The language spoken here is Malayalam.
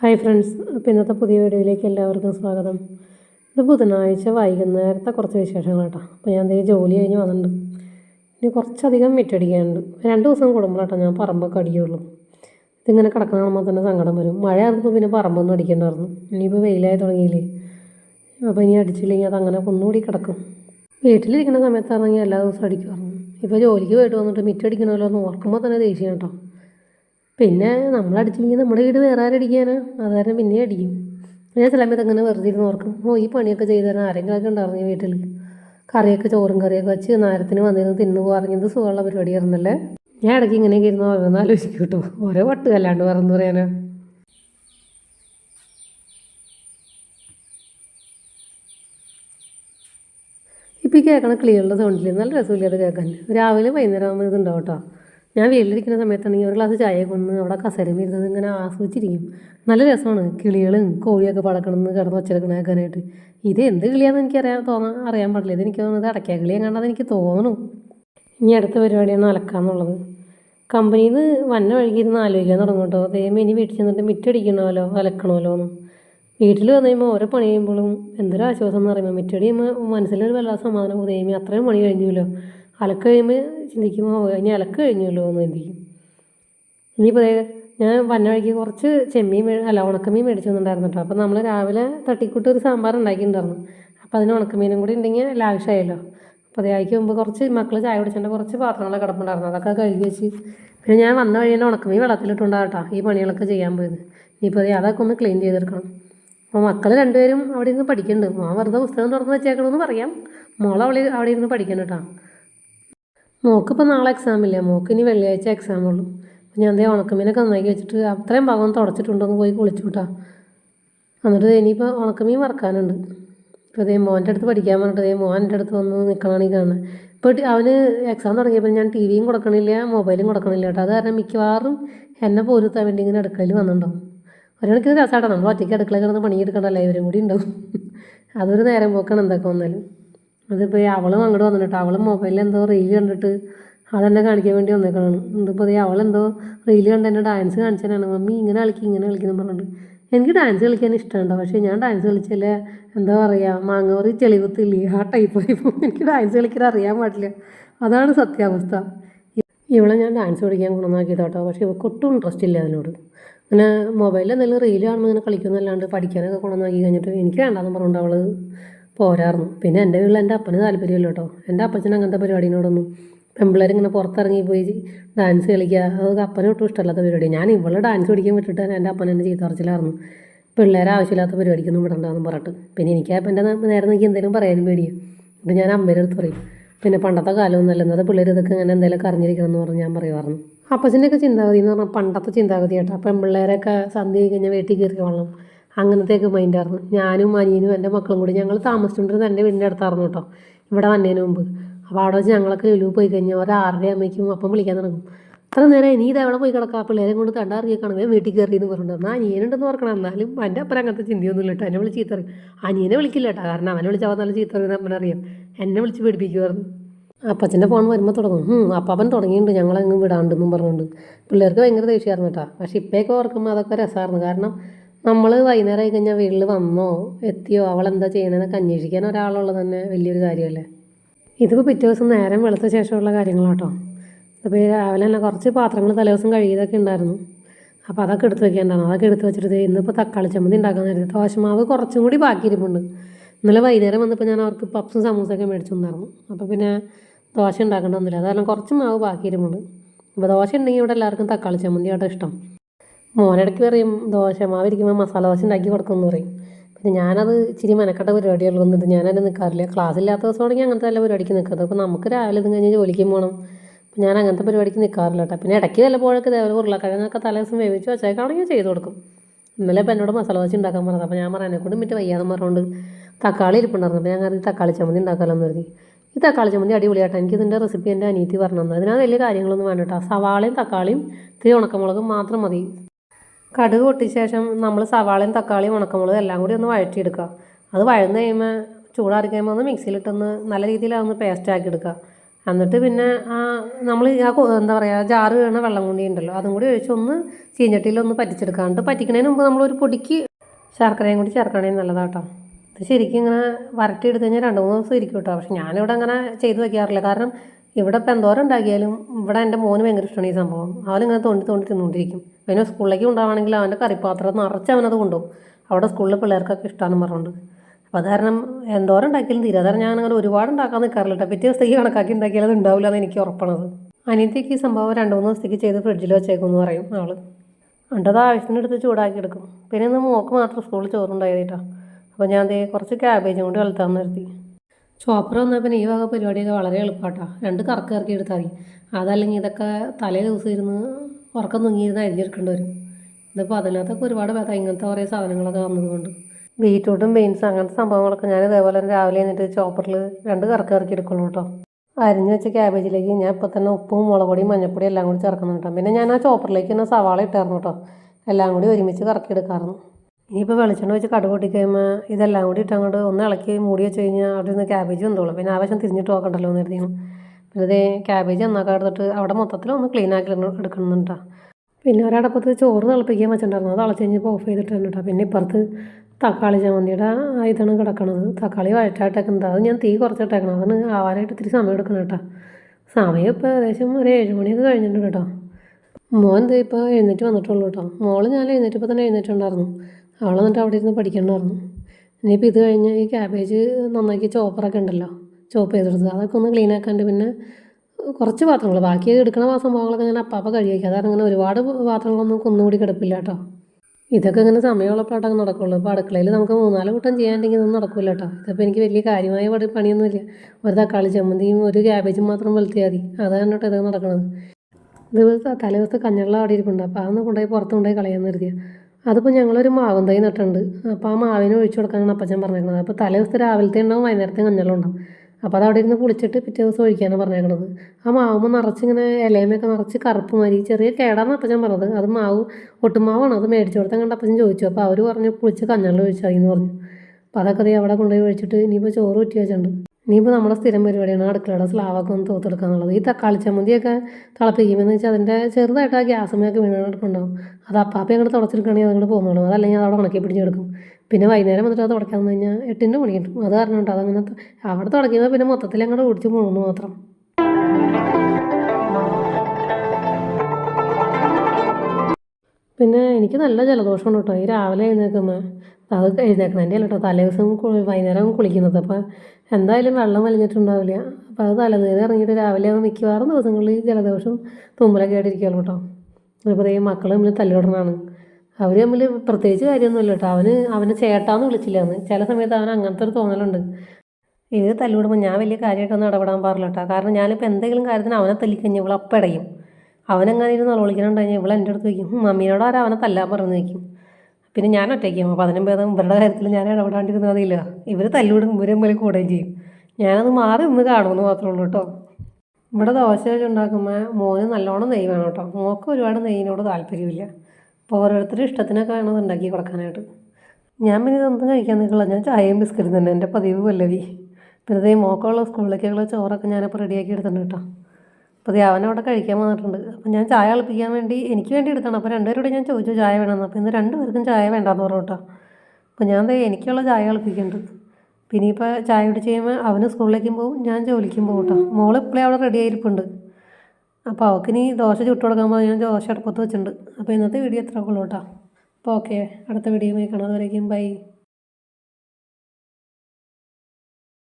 ഹായ് ഫ്രണ്ട്സ് അപ്പോൾ ഇന്നത്തെ പുതിയ വീഡിയോയിലേക്ക് എല്ലാവർക്കും സ്വാഗതം. ഇത് ബുധനാഴ്ച വൈകുന്നേരത്തെ കുറച്ച് വിശേഷങ്ങൾ കേട്ടോ. അപ്പോൾ ഞാൻ ദേ ജോലി കഴിഞ്ഞ് വന്നിട്ടുണ്ട്. ഇനി കുറച്ചധികം മിറ്റടിക്കാനുണ്ട്. രണ്ട് ദിവസം കൂടുമ്പോഴാട്ടോ ഞാൻ പറമ്പൊക്കെ അടിക്കുകയുള്ളൂ ഇതിങ്ങനെ കിടക്കുന്ന കാണുമ്പോൾ തന്നെ സങ്കടം വരും. മഴ ആകുമ്പോൾ പിന്നെ പറമ്പൊന്നും അടിക്കേണ്ടായിരുന്നു. ഇനിയിപ്പോൾ വെയിലായി തുടങ്ങിയില്ലേ. അപ്പോൾ ഇനി അടിച്ചില്ലെങ്കിൽ അതങ്ങനെ ഒന്നുകൂടി കിടക്കും. വീട്ടിലിരിക്കുന്ന സമയത്താണെങ്കിൽ എല്ലാ ദിവസവും അടിക്കുമായിരുന്നു. ഇപ്പോൾ ജോലിക്ക് പോയിട്ട് വന്നിട്ട് മിറ്റടിക്കണമല്ലോ എന്ന് ഓർക്കുമ്പോൾ തന്നെ ദേഷ്യം കേട്ടോ. പിന്നെ നമ്മൾ അടിച്ചില്ലെങ്കിൽ നമ്മുടെ വീട് വേറെ ആരടിക്കാനാണ് അത് കാരണം പിന്നെ അടിക്കും. ഞാൻ ചില സമയത്ത് അങ്ങനെ വെറുതെ ഇരുന്ന് ഓർക്കും ഓ ഈ പണിയൊക്കെ ചെയ്ത് തരാൻ ആരെങ്കിലുമൊക്കെ ഉണ്ടായിരുന്നു ഈ വീട്ടിൽ കറിയൊക്കെ ചോറും കറിയൊക്കെ വെച്ച് നേരത്തിന് വന്നിരുന്ന് തിന്നു പറഞ്ഞത് സുഖമുള്ള പരിപാടിയായിരുന്നല്ലേ? ഞാൻ ഇടയ്ക്ക് ഇങ്ങനെയൊക്കെ ഇരുന്ന് ഓരോന്ന് ആലോചിക്കും കേട്ടോ. ഓരോ വട്ട് അല്ലാണ്ട് പറഞ്ഞു എന്ത് പറയാനാ. ഇപ്പോൾ ഈ കേൾക്കണ ക്ലിയറുള്ള സൗണ്ടിൽ നല്ല രസമില്ല അത് കേൾക്കാൻ രാവിലെ വൈകുന്നേരം ആകുമ്പോൾ ഇതുണ്ടാവും കേട്ടോ. ഞാൻ വീട്ടിലിരിക്കുന്ന സമയത്താണെങ്കിൽ ഒരു ഗ്ലാസ് ചായ കൊണ്ട് അവിടെ കസരം ഇരുന്നത് ഇങ്ങനെ ആസ്വദിച്ചിരിക്കും. നല്ല രസമാണ്. കിളികളും കോഴിയൊക്കെ പടക്കണമെന്ന് കിടന്ന് ഒച്ചെടുക്കണേക്കാനായിട്ട് ഇത് എന്ത് കിളിയാണെന്ന് എനിക്കറിയാൻ തോന്നാൻ അറിയാൻ പാടില്ല. ഇത് എനിക്ക് തോന്നുന്നത് അടയ്ക്കാ കിളിയെ കണ്ടത് എനിക്ക് തോന്നുന്നു. ഇനി അടുത്ത പരിപാടിയാണ് അലക്കാന്നുള്ളത്. കമ്പനിയിൽ നിന്ന് വന്ന വഴിക്ക് ഇരുന്ന് ആലോചിക്കാൻ തുടങ്ങും കേട്ടോ. അതേമേ ഇനി വീട്ടിൽ ചെന്നിട്ട് മിറ്റടിക്കണമല്ലോ അലക്കണമല്ലോ എന്ന്. വീട്ടിൽ വന്നു കഴിയുമ്പോൾ ഓരോ പണി ചെയ്യുമ്പോഴും എന്തൊരു ആശ്വാസം എന്ന് പറയുമ്പോൾ മിറ്റടി ചെയ്യുമ്പോൾ മനസ്സിലൊരു വല്ലാത്ത സമാധാനം. ദൈവമേ അത്രയും പണി കഴിഞ്ഞല്ലോ അലക്ക് കഴിയുമ്പോൾ ചിന്തിക്കുമ്പോൾ ഇനി അലക്ക് കഴിഞ്ഞല്ലോ എന്ന് ചിന്തിക്കും. ഇനിയിപ്പോൾ ഞാൻ വന്ന വഴിക്ക് കുറച്ച് ചെമ്മീൻ മേ അല്ല ഉണക്കമീൻ മേടിച്ചു വന്നിട്ടുണ്ടായിരുന്നു കേട്ടോ അപ്പോൾ നമ്മൾ രാവിലെ തട്ടിക്കൂട്ട് ഒരു സാമ്പാർ ഉണ്ടാക്കിയിട്ടുണ്ടായിരുന്നു അപ്പോൾ അതിന് ഉണക്കമീനും കൂടി ഉണ്ടെങ്കിൽ ലാവശ്യമായല്ലോ അപ്പോൾ അതേ ആയിക്ക് മുമ്പ് കുറച്ച് മക്കൾ ചായ കുടിച്ചതിന്റെ കുറച്ച് പാത്രങ്ങളൊക്കെ കിടപ്പുണ്ടായിരുന്നു. അതൊക്കെ കഴുകി വെച്ച്. പിന്നെ ഞാൻ വന്ന വഴി തന്നെ ഉണക്കമീൻ വെള്ളത്തിലിട്ടുണ്ടാകും കേട്ടോ ഈ പണികളൊക്കെ ചെയ്യാൻ പോയത്. ഇനിയിപ്പോൾ അതേ അതൊക്കെ ഒന്ന് ക്ലീൻ ചെയ്തെടുക്കണം. അപ്പോൾ മക്കൾ രണ്ടുപേരും അവിടെ ഇരുന്ന് പഠിക്കുന്നുണ്ട് മോൻ വെറുതെ പുസ്തകം തുറന്ന് വെച്ചേക്കണമെന്ന് പറയാം. മോളെ അവിടെ ഇരുന്ന് പഠിക്കണം കേട്ടോ മോക്കിപ്പോൾ നാളെ എക്സാം ഇല്ല? മോക്ക് ഇനി വെള്ളിയാഴ്ച എക്സാം ഉള്ളൂ. അപ്പോൾ ഞാൻ ദേ ഉണക്കമീനൊക്കെ നന്നാക്കി വെച്ചിട്ട് അത്രയും ഭാഗം തുടച്ചിട്ടുണ്ടോന്ന് പോയി കുളിച്ചു വിട്ടാ എന്നിട്ട് ഇനിയിപ്പോൾ ഉണക്കമീൻ വറക്കാനുണ്ട്. ഇപ്പോൾ ഇതേ മോന്റെ അടുത്ത് പഠിക്കാൻ പറഞ്ഞിട്ട് ദേ മോന്റെ അടുത്ത് വന്ന് നിൽക്കണമാണ് ഈ കാണുന്നത് ഇപ്പോൾ അവന് എക്സാം തുടങ്ങിയപ്പോൾ ഞാൻ ടി വിയും കൊടുക്കണില്ല മൊബൈലും കൊടുക്കണില്ല കേട്ടോ അത് കാരണം മിക്കവാറും എന്നെ പോരുത്താൻ വേണ്ടി ഇങ്ങനെ അടുക്കളയിൽ വന്നിട്ടുണ്ടാവും. ഒരു കണക്കിന് രസമാട്ടോ നമ്മൾ ഒറ്റയ്ക്ക് അടുക്കളയിൽ കിടന്ന് പണിയെടുക്കണ്ടല്ലോ ഇവരും കൂടി ഉണ്ടാവും. അതൊരു നേരം പോക്കാണ് എന്തൊക്കെ വന്നാലും. അതിപ്പോൾ അവളും അങ്ങോട്ട് വന്നിട്ട് അവളും മൊബൈലിൽ എന്തോ റീൽ കണ്ടിട്ട് അതെന്നെ കാണിക്കാൻ വേണ്ടി വന്നേക്കണാണ്. ഇതിപ്പോൾ അവളെന്തോ റീൽ കണ്ട് എന്നെ ഡാൻസ് കാണിച്ചാലാണ് മമ്മി ഇങ്ങനെ കളിക്കും ഇങ്ങനെ കളിക്കുന്നു പറഞ്ഞിട്ട്. എനിക്ക് ഡാൻസ് കളിക്കാൻ ഇഷ്ടമുണ്ടോ പക്ഷേ ഞാൻ ഡാൻസ് കളിച്ചാലേ എന്താ പറയുക മാങ്ങോറി ചെളികുത്തില്ലേ ആ ടൈപ്പായി പോകും. എനിക്ക് ഡാൻസ് കളിക്കാൻ അറിയാൻ പാടില്ല. അതാണ് സത്യാവസ്ഥ. ഇവളെ ഞാൻ ഡാൻസ് പഠിക്കാൻ ഗുണമാക്കിയത് കേട്ടോ പക്ഷേ ഇവൾക്ക് ഒട്ടും ഇൻട്രസ്റ്റ് ഇല്ല അതിനോട്. അങ്ങനെ മൊബൈലിൽ എന്തെങ്കിലും റീൽ കാണുമ്പോൾ ഇങ്ങനെ കളിക്കുന്നല്ലാണ്ട് പഠിക്കാനൊക്കെ ഗുണമാക്കി കഴിഞ്ഞിട്ട് എനിക്ക് വേണ്ടാന്ന് പറഞ്ഞുകൊണ്ട് അവൾ പോരായിരുന്നു പിന്നെ എന്റെ വീട്ടിൽ എന്റെ അപ്പന് താല്പര്യമില്ല കേട്ടോ. എന്റെ അപ്പച്ചൻ അങ്ങനത്തെ പരിപാടിനോടൊന്നും. പെമ്പിള്ളേർ ഇങ്ങനെ പുറത്തിറങ്ങി പോയി ഡാൻസ് കളിക്കുക അത് അപ്പനും ഒട്ടും ഇഷ്ടമല്ലാത്ത പരിപാടി ഞാൻ ഇവളെ ഡാൻസ് പഠിക്കാൻ വിട്ടിട്ട് എന്റെ അപ്പൻ എന്നെ ചീത്ത പറിച്ചിലായിരുന്നു പിള്ളേരെ ആവശ്യമില്ലാത്ത പരിപാടിക്കൊന്നും വിടണ്ടെന്ന് പറഞ്ഞിട്ട്. പിന്നെ എനിക്ക് അപ്പം എന്റെ നേരെ നോക്കി എന്തെങ്കിലും പറയാനും പേടിയാണ് അപ്പം ഞാൻ അമ്മയുടെ അടുത്ത് പറയും. പിന്നെ പണ്ടത്തെ കാലമൊന്നുമല്ല ഇന്നത്തെ പിള്ളേർ ഇതൊക്കെ ഇങ്ങനെ എന്തെങ്കിലും അറിഞ്ഞിരിക്കണം എന്ന് പറഞ്ഞ് ഞാൻ പറയുമായിരുന്നു അപ്പച്ചന്റെയൊക്കെ ചിന്താഗതി എന്ന് പറഞ്ഞാൽ പണ്ടത്തെ ചിന്താഗതി കേട്ടോ അപ്പം പിള്ളേരൊക്കെ സന്ധ്യ കഴിഞ്ഞാൽ വീട്ടിൽ കയറി കൊള്ളണം അങ്ങനത്തെയൊക്കെ മൈൻഡായിരുന്നു. ഞാനും അനിയനും എന്റെ മക്കളും കൂടി ഞങ്ങൾ താമസിച്ചുകൊണ്ടിരുന്ന എന്റെ വീടിന്റെ അടുത്തായിരുന്നു കേട്ടോ. ഇവിടെ വന്നതിന് മുമ്പ്. അപ്പോൾ അവിടെ വെച്ച് ഞങ്ങളൊക്കെ ലുലു പോയി കഴിഞ്ഞാൽ ഒരു ആറര ആകുമ്പോഴേക്കും അപ്പം വിളിക്കാൻ തുടങ്ങും. അത്ര നേരം ഇനി ഇത് അവിടെ പോയി കിടക്കാം? പിള്ളേരെ കൊണ്ട് കണ്ടറിയിക്കണം വേഗം വീട്ടിൽ കയറി എന്ന് പറഞ്ഞിട്ട് എന്നാൽ അനിയനുണ്ടെന്ന് ഓർക്കണം. എന്നാലും എന്റെ അപ്പൻ അങ്ങനത്തെ ചിന്തയൊന്നുമില്ല കേട്ടോ. എന്നെ വിളിച്ച് ചീത്ത പറയും അനിയനെ വിളിക്കില്ല കേട്ടോ. കാരണം അവനെ വിളിച്ചാൽ നല്ല ചീത്ത പറയുന്ന അപ്പനറിയാം എന്നെ വിളിച്ച് പേടിപ്പിക്കുമായിരുന്നു അപ്പച്ചന്റെ ഫോൺ വരുമ്പോൾ തുടങ്ങും. അപ്പം അവൻ തുടങ്ങിയിട്ടുണ്ട്. ഞങ്ങളെങ്ങും വിടാണ്ടെന്നും പറഞ്ഞുകൊണ്ട്. പിള്ളേർക്ക് ഭയങ്കര ദേഷ്യമായിരുന്നു കേട്ടോ. പക്ഷേ ഇപ്പോഴൊക്കെ ഓർക്കുമ്പോൾ അതൊക്കെ രസമായിരുന്നു. കാരണം നമ്മൾ വൈകുന്നേരം ആയി കഴിഞ്ഞാൽ വീട്ടിൽ വന്നോ എത്തിയോ അവളെന്താ ചെയ്യണമെന്നൊക്കെ അന്വേഷിക്കാൻ ഒരാളുള്ളത് തന്നെ വലിയൊരു കാര്യമല്ലേ ഇതിപ്പോൾ പിറ്റേ ദിവസം നേരം വെളുത്ത ശേഷമുള്ള കാര്യങ്ങളാട്ടോ. അപ്പോൾ രാവിലെ തന്നെ കുറച്ച് പാത്രങ്ങൾ തലേദിവസം കഴുകിയതൊക്കെ ഉണ്ടായിരുന്നു. അപ്പോൾ അതൊക്കെ എടുത്ത് വെക്കേണ്ടതാണ്. അതൊക്കെ എടുത്ത് വെച്ചിട്ട് ഇന്നിപ്പോൾ തക്കാളി ചമ്മന്തി ഉണ്ടാക്കാൻ നേരത്തെ ദോശമാവ് കുറച്ചും കൂടി ബാക്കി ഇരിപ്പുണ്ട് ഇന്നലെ വൈകുന്നേരം വന്നപ്പോൾ ഞാൻ അവർക്ക് പപ്സും സമൂസയൊക്കെ മേടിച്ചു തന്നായിരുന്നു. അപ്പോൾ പിന്നെ ദോശ ഉണ്ടാക്കേണ്ടി വന്നില്ല അതുകാരണം കുറച്ച് മാവ് ബാക്കി ഇരിപ്പുണ്ട് അപ്പോൾ ദോശ ഉണ്ടെങ്കിൽ ഇവിടെ എല്ലാവർക്കും തക്കാളി ചമ്മന്തി ആട്ടോ ഇഷ്ടം. മോനിടയ്ക്ക് പറയും ദോശ മാവിരിക്കുമ്പോൾ മസാല ദോശ ഉണ്ടാക്കി കൊടുക്കുമെന്ന് പറയും. പിന്നെ ഞാനത് ഇച്ചിരി മെനക്കെട്ട പരിപാടികളിൽ ഇത്. ഞാനതിന് നിൽക്കാറില്ല ക്ലാസ് ഇല്ലാത്ത ദിവസമാണെങ്കിൽ അങ്ങനത്തെ നല്ല പരിപാടിക്ക് നിൽക്കുന്നത് അപ്പോൾ നമുക്ക് രാവിലെ ഇതും കഴിഞ്ഞ് ജോലിക്കും പോകണം അപ്പോൾ ഞാൻ അങ്ങനത്തെ പരിപാടിക്ക് നിൽക്കാറില്ല കേട്ടോ. പിന്നെ ഇടയ്ക്ക് വല്ലപ്പോഴൊക്കെ ഇതേപോലെ ഉരുളക്കിഴങ്ങൊക്കെ തലേ ദിവസം വേവിച്ച് വെച്ചേക്കാണെങ്കിൽ ചെയ്ത് കൊടുക്കും. ഇന്നലെ ഇപ്പം എന്നോട് മസാല ദോശ ഉണ്ടാക്കാൻ പറഞ്ഞത്. അപ്പോൾ ഞാൻ പറയാനെ കൊണ്ട് മറ്റേ വയ്യാന്ന് പറഞ്ഞുകൊണ്ട് തക്കാളി ഇരിപ്പുണ്ടായിരുന്നു അപ്പോൾ ഞാൻ കരുതി തക്കാളി ചമ്മന്തി ഉണ്ടാക്കാമെന്ന് കരുതി. ഈ തക്കാളി ചമ്മന്തി അടിപൊളിയാട്ടോ എനിക്ക് ഇതിന്റെ റെസിപ്പി എന്റെ അനീതി പറഞ്ഞു തന്നത് അതിനകത്ത് വലിയ കാര്യങ്ങളൊന്നും വേണ്ട കേട്ടോ. സവാളയും തക്കാളിയും ഇത്തിരി ഉണക്കമുളകും മാത്രം മതി. കടുക് പൊട്ടിയ ശേഷം നമ്മൾ സവാളയും തക്കാളിയും ഉണക്കമുളകും എല്ലാം കൂടി ഒന്ന് വഴറ്റിയെടുക്കുക. അത് വഴന്ന് കഴിയുമ്പോൾ ചൂടാറി കഴിയുമ്പോൾ ഒന്ന് മിക്സിയിലിട്ടൊന്ന് നല്ല രീതിയിൽ അതൊന്ന് പേസ്റ്റ് ആക്കി എടുക്കുക. എന്നിട്ട് പിന്നെ ആ നമ്മൾ ആ എന്താ പറയുക ജാറ് വീണ വെള്ളം കൊണ്ടി ഉണ്ടല്ലോ അതും കൂടി ഒഴിച്ച് ഒന്ന് ചീഞ്ഞട്ടിയിൽ ഒന്ന് പറ്റിച്ചെടുക്കാണ്ട് പറ്റിക്കണേന് മുമ്പ് നമ്മളൊരു പൊടിക്ക് ശർക്കരയും കൂടി ചേർക്കണേ നല്ലതാട്ടോ. ഇത് ശരിക്കും ഇങ്ങനെ വരട്ടി എടുത്ത് കഴിഞ്ഞാൽ രണ്ട് മൂന്ന് ദിവസം ഇരിക്കും കേട്ടോ പക്ഷെ ഞാനിവിടെ അങ്ങനെ ചെയ്ത് വെക്കാറില്ല. കാരണം ഇവിടെ ഇപ്പം എന്തോരം ഉണ്ടാക്കിയാലും ഇവിടെ എന്റെ മോന് ഭയങ്കര ഇഷ്ടമാണ് ഈ സംഭവം. അവനിങ്ങനെ തോണ്ടി തോണ്ടി തിന്നുകൊണ്ടിരിക്കും പിന്നെ സ്കൂളിലേക്ക് ഉണ്ടാവുകയാണെങ്കിൽ അവന്റെ കറിപ്പാത്രം നിറച്ച് അവനത് കൊണ്ടുപോകും. അവിടെ സ്കൂളിലെ പിള്ളേർക്കൊക്കെ ഇഷ്ടമാണെന്ന് പറഞ്ഞുകൊണ്ട്. അപ്പോൾ അത് കാരണം എന്തോരം ഉണ്ടാക്കിയാലും തീരെ. അതാണ് ഞാൻ അങ്ങനെ ഒരുപാട് ഉണ്ടാക്കാൻ നിൽക്കാറില്ല പിറ്റേ ദിവസത്തേക്ക് കണക്കാക്കി ഉണ്ടാക്കിയാൽ അത് ഉണ്ടാവില്ല എന്ന് എനിക്ക് ഉറപ്പണത് അനിയത്തേക്ക് ഈ സംഭവം രണ്ട് മൂന്ന് ദിവസത്തേക്ക് ചെയ്ത് ഫ്രിഡ്ജിൽ വെച്ചേക്കുമെന്ന് പറയും ആൾ. കണ്ടത് ആവശ്യത്തിനെടുത്ത് ചൂടാക്കി എടുക്കും. പിന്നെ ഇന്ന് മോക്ക് മാത്രം സ്കൂളിൽ ചോറുണ്ടായതേട്ടാ അപ്പോൾ ഞാൻ കുറച്ച് ക്യാബേജും കൊണ്ട് കളത്താന്ന് നിർത്തി ചോപ്പർ വന്നാൽ പിന്നെ ഈ വക പരിപാടിയൊക്കെ വളരെ എളുപ്പമാട്ടോ രണ്ട് കറക്ക് ഇറക്കി എടുത്താൽ മതി. അതല്ലെങ്കിൽ ഇതൊക്കെ തലേ ദിവസം ഇരുന്ന് ഉറക്കം തൂങ്ങിയിരുന്ന് അരിഞ്ഞെടുക്കേണ്ടി വരും. ഇതിപ്പോൾ അതിനകത്തൊക്കെ ഒരുപാട് ഭേദം ഇങ്ങനത്തെ കുറേ സാധനങ്ങളൊക്കെ വന്നതുകൊണ്ട്. ബീറ്റ്റൂട്ടും ബീൻസ് അങ്ങനത്തെ സംഭവങ്ങളൊക്കെ ഞാൻ ഇതേപോലെ തന്നെ രാവിലെ എന്നിട്ട് ചോപ്പറിൽ രണ്ട് കറക്ക് ഇറക്കി എടുക്കുള്ളൂ കേട്ടോ. അരിഞ്ഞ് വെച്ച ക്യാബേജിലേക്ക് ഞാൻ ഇപ്പോൾ തന്നെ ഉപ്പും മുളകുപൊടിയും മഞ്ഞപ്പൊടിയും എല്ലാം കൂടി ചേർക്കുന്നുണ്ട് കേട്ടോ. പിന്നെ ഞാൻ ആ ചോപ്പറിലേക്ക് തന്നെ സവാള ഇട്ടായിരുന്നു കേട്ടോ. എല്ലാം കൂടി ഒരുമിച്ച് കറക്കി എടുക്കാറുണ്ട്. ഇനിയിപ്പോൾ വെളിച്ചെണ്ണ വെച്ച് കടുക് പൊട്ടിക്കഴിയുമ്പോൾ ഇതെല്ലാം കൂടി ഇട്ടങ്ങോട്ട് ഒന്ന് ഇളക്കി മൂടി വെച്ച് കഴിഞ്ഞാൽ അവിടെ നിന്ന് ക്യാബേജ് വന്നോളും. പിന്നെ ആവശ്യം തിരിഞ്ഞിട്ട് നോക്കണ്ടല്ലോ എന്ന് കരുതിയാണ്. പിന്നെ ഇതേ ക്യാബേജ് നന്നാക്കാൻ എടുത്തിട്ട് അവിടെ മൊത്തത്തിൽ ഒന്ന് ക്ലീൻ ആക്കി എടുക്കുന്നുണ്ട്. പിന്നെ ഒരടപ്പത്ത് ചോറ് തിളപ്പിക്കാൻ വെച്ചിട്ടുണ്ടായിരുന്നു. അത് തിളച്ച് കഴിഞ്ഞപ്പോൾ ഓഫ് ചെയ്തിട്ടുണ്ട് കേട്ടോ. പിന്നെ ഇപ്പുറത്ത് തക്കാളി ചമ്മന്തിയുടെ ഇതാണ് കിടക്കണത്. തക്കാളി വഴറ്റായിട്ടേക്കുന്നത് അത് ഞാൻ തീ കുറച്ചിട്ടേക്കണം. അതിന് ആവാനായിട്ട് ഇത്തിരി സമയം എടുക്കണം കേട്ടോ. സമയം ഇപ്പോൾ ഏകദേശം ഒരു ഏഴ് മണിയൊക്കെ കഴിഞ്ഞിട്ടുണ്ട് കേട്ടോ. മോൻ ഇപ്പോൾ എഴുന്നേറ്റ് വന്നിട്ടുള്ളൂ കേട്ടോ. മോൾ ഞാൻ എഴുന്നേറ്റപ്പോൾ തന്നെ എഴുന്നേറ്റുണ്ടായിരുന്നു അവൾ എന്നിട്ട് അവിടെ ഇരുന്ന് പഠിക്കണ്ടായിരുന്നു ഇനിയിപ്പോൾ ഇത് കഴിഞ്ഞ് ഈ ക്യാബേജ് നന്നാക്കി ചോപ്പറൊക്കെ ഉണ്ടല്ലോ ചോപ്പ് ചെയ്തെടുത്തത്. അതൊക്കെ ഒന്ന് ക്ലീൻ ആക്കാണ്ട് പിന്നെ കുറച്ച് പാത്രങ്ങൾ ബാക്കി എടുക്കണ സംഭവങ്ങളൊക്കെ ഞാൻ അപ്പാപ്പ കഴിവയ്ക്കുക അതാണ് അങ്ങനെ ഒരുപാട് പാത്രങ്ങളൊന്നും കുന്നുകൂടി കിടപ്പില്ല കേട്ടോ. ഇതൊക്കെ ഇങ്ങനെ സമയമുള്ളപ്പോഴാണ് നടക്കുള്ളൂ. ഇപ്പോൾ അടുക്കളയിൽ നമുക്ക് മൂന്നാൽ കൂട്ടം ചെയ്യാണ്ടെങ്കിൽ ഇതൊന്നും നടക്കില്ല കേട്ടോ. ഇതിപ്പോൾ എനിക്ക് വലിയ കാര്യമായ പടി പണിയൊന്നുമില്ല ഒരു തക്കാളി ചമ്മന്തിയും ഒരു ക്യാബേജും മാത്രം വെളുത്തിയാൽ മതി. അതാണ് കേട്ടോ ഇതൊക്കെ നടക്കുന്നത് ദിവസം തലേദിവസത്തെ കഞ്ഞവെള്ളം അവിടെ ഇരിപ്പുണ്ട്. അപ്പോൾ അതൊന്ന് കൊണ്ടുപോയി പുറത്ത് കൊണ്ടുപോയി കളയാമെന്ന് കരുതിയാണ് അതിപ്പോൾ ഞങ്ങളൊരു മാവും തൈ നട്ടിട്ടുണ്ട്. അപ്പോൾ ആ മാവിന് ഒഴിച്ചു കൊടുക്കാനാണ് അപ്പച്ചൻ പറഞ്ഞേക്കുന്നത് അപ്പോൾ തലേ ദിവസത്തെ രാവിലത്തെ ഉണ്ടാവും വൈകുന്നേരത്തെ കഞ്ഞലും ഉണ്ടാവും. അപ്പോൾ അത് അവിടെ ഇരുന്ന് കുളിച്ചിട്ട് പിറ്റേ ദിവസം ഒഴിക്കാനാണ് പറഞ്ഞേക്കുന്നത് ആ മാവുമ്പോൾ നിറച്ചിങ്ങനെ ഇലയുമൊക്കെ നിറച്ച് കറുപ്പ് മാതിരി ചെറിയ കേടാന്ന് അപ്പച്ചൻ പറഞ്ഞത്. അത് മാവ് ഒട്ടുമാവാണ്. അത് മേടിച്ചു കൊടുത്താൽ കണ്ട് അപ്പച്ചൻ ചോദിച്ചു. അപ്പോൾ അവർ പറഞ്ഞു പുളിച്ച് കഞ്ഞവെള്ളം ഒഴിച്ചാൽ എന്ന് പറഞ്ഞു. അപ്പോൾ അതൊക്കെ അവിടെ കൊണ്ടുപോയി ഒഴിച്ചിട്ട് ഇനിയിപ്പോൾ ചോറ് ഊറ്റി വെച്ചിട്ടുണ്ട്. ഇനിയിപ്പോൾ നമ്മുടെ സ്ഥിരം പരിപാടിയാണ് അടുക്കളയുടെ സ്ലാവൊക്കെ ഒന്ന് തൂത്തെടുക്കുക എന്നുള്ളത്. ഈ തക്കാളി ചമ്മന്തിയൊക്കെ തിളപ്പിക്കുമെന്ന് വെച്ചാൽ അതിന്റെ ചെറുതായിട്ട് ആ ഗ്യാസമ്മയൊക്കെ വീണെടുക്കുന്നുണ്ടാവും അത് അപ്പാപ്പി അങ്ങോട്ട് തുടച്ചെടുക്കുകയാണെങ്കിൽ അതുകൊണ്ട് പോകുന്നുള്ളൂ അതല്ലെങ്കിൽ അവിടെ ഉണക്കി പിടിച്ചെടുക്കും പിന്നെ വൈകുന്നേരം വന്നിട്ട് അത് തുടയ്ക്കാൻ വന്നു കഴിഞ്ഞാൽ എട്ടിന്റെ മണി കിട്ടും. അത് കാരണം കേട്ടോ അതങ്ങനെ അവിടെ തുടയ്ക്കുമ്പോൾ പിന്നെ മൊത്തത്തിൽ അങ്ങോട്ട് ഓടിച്ച് പോകുന്നു മാത്രം. പിന്നെ എനിക്ക് നല്ല ജലദോഷമാണ് കേട്ടോ. ഈ രാവിലെ എഴുന്നേൽക്കുമ്പോൾ അത് എഴുന്നേക്കണതിന്റെ അല്ല കേട്ടോ തലേ ദിവസം കു- വൈകുന്നേരം കുളിക്കുന്നത്. അപ്പോൾ എന്തായാലും വെള്ളം വലിഞ്ഞിട്ടുണ്ടാവില്ല. അപ്പോൾ അത് തലേന്നേരം ഇറങ്ങിയിട്ട് രാവിലെ മിക്കവാറും ദിവസങ്ങളിൽ ജലദോഷം തുമ്പലൊക്കെ ആയിട്ടിരിക്കുമല്ലോ കേട്ടോ അപ്പോൾ ഈ മക്കൾ തമ്മിൽ തല്ലിടണമാണ് അവർ തമ്മിൽ പ്രത്യേകിച്ച് കാര്യമൊന്നുമില്ല കേട്ടോ അവന് അവനെ ചേട്ടാന്ന് വിളിച്ചില്ല എന്ന് ചില സമയത്ത് അവൻ അങ്ങനത്തെ ഒരു തോന്നലുണ്ട്. ഇത് തല്ലിവിടുമ്പോൾ ഞാൻ വലിയ കാര്യമായിട്ടൊന്നും ഇടപെടാൻ പാടില്ല കേട്ടോ കാരണം ഞാനിപ്പോൾ എന്തെങ്കിലും കാര്യത്തിന് അവനെ തല്ലിക്കഴിഞ്ഞാൽ ഇവൾ അപ്പം ഇടയും അവനെങ്ങനെ ഇരുന്ന് വിളിക്കണുണ്ടെങ്കിൽ ഇവൾ എന്റെ അടുത്ത് വയ്ക്കും മമ്മിയോട് ആരാ അവനെ തല്ലാൻ പറഞ്ഞു വയ്ക്കും പിന്നെ ഞാൻ ഒറ്റയ്ക്ക് അപ്പോൾ അതിനും ഭേദം ഇവരുടെ കാര്യത്തിൽ ഞാൻ ഇടപെടാണ്ടിരുന്നു മതിയില്ല ഇവർ തല്ലുവിടും ഇവരും പോലെ കൂടുകയും ചെയ്യും. ഞാനത് മാറി നിന്ന് കാണുമെന്ന് മാത്രമേ ഉള്ളൂ കേട്ടോ. ഇവിടെ ദോശ ഉണ്ടാക്കുമ്പോൾ മോന് നല്ലോണം നെയ്യ് വേണം കേട്ടോ. മോക്ക് ഒരുപാട് നെയ്യിനോട് താല്പര്യമില്ല. അപ്പോൾ ഓരോരുത്തരുടെ ഇഷ്ടത്തിനൊക്കെ വേണം അത് ഉണ്ടാക്കി കൊടുക്കാനായിട്ട്. ഞാൻ പിന്നെ ഇതൊന്നും കഴിക്കാൻ നിൽക്കില്ല. ഞാൻ ചായയും ബിസ്ക്കറ്റും തന്നെ. എന്റെ പതിവ് പല്ലവി. പിന്നെ മോക്കുള്ള സ്കൂളിലേക്കുള്ള ചോറൊക്കെ ഞാനിപ്പോൾ റെഡിയാക്കി എടുത്തിട്ടുണ്ട് കേട്ടോ. അപ്പോൾ അവൻ അവിടെ കഴിക്കാൻ വന്നിട്ടുണ്ട്. അപ്പോൾ ഞാൻ ചായ കളിപ്പിക്കാൻ വേണ്ടി എനിക്ക് വേണ്ടി എടുത്താണ്. അപ്പോൾ രണ്ടുപേരോട് ഞാൻ ചോദിച്ചു ചായ വേണമെന്ന് അപ്പോൾ ഇന്ന് രണ്ടുപേർക്കും ചായ വേണ്ടാന്ന് പറഞ്ഞു കേട്ടോ. അപ്പോൾ ഞാൻ എനിക്കുള്ള ചായ കളിപ്പിക്കുന്നുണ്ട് പിന്നെ ഇപ്പോൾ ചായ കുടിച്ച് കഴിയുമ്പോൾ അവന് സ്കൂളിലേക്കും പോകും ഞാൻ ജോലിക്കും പോകും കേട്ടോ. മോൾ ഇപ്പോഴേ അവിടെ റെഡി ആയിരിപ്പുണ്ട്. അപ്പോൾ അവൾക്ക് ഇനി ദോശ ചുട്ട് കൊടുക്കാൻ പോയി ഞാൻ ദോശ അടുപ്പത്ത് വെച്ചിട്ടുണ്ട്. അപ്പോൾ ഇന്നത്തെ വീഡിയോ എത്ര ഉള്ളൂ കേട്ടോ. അപ്പോൾ ഓക്കെ അടുത്ത വീഡിയോ കാണാൻ വരയ്ക്കും ബൈ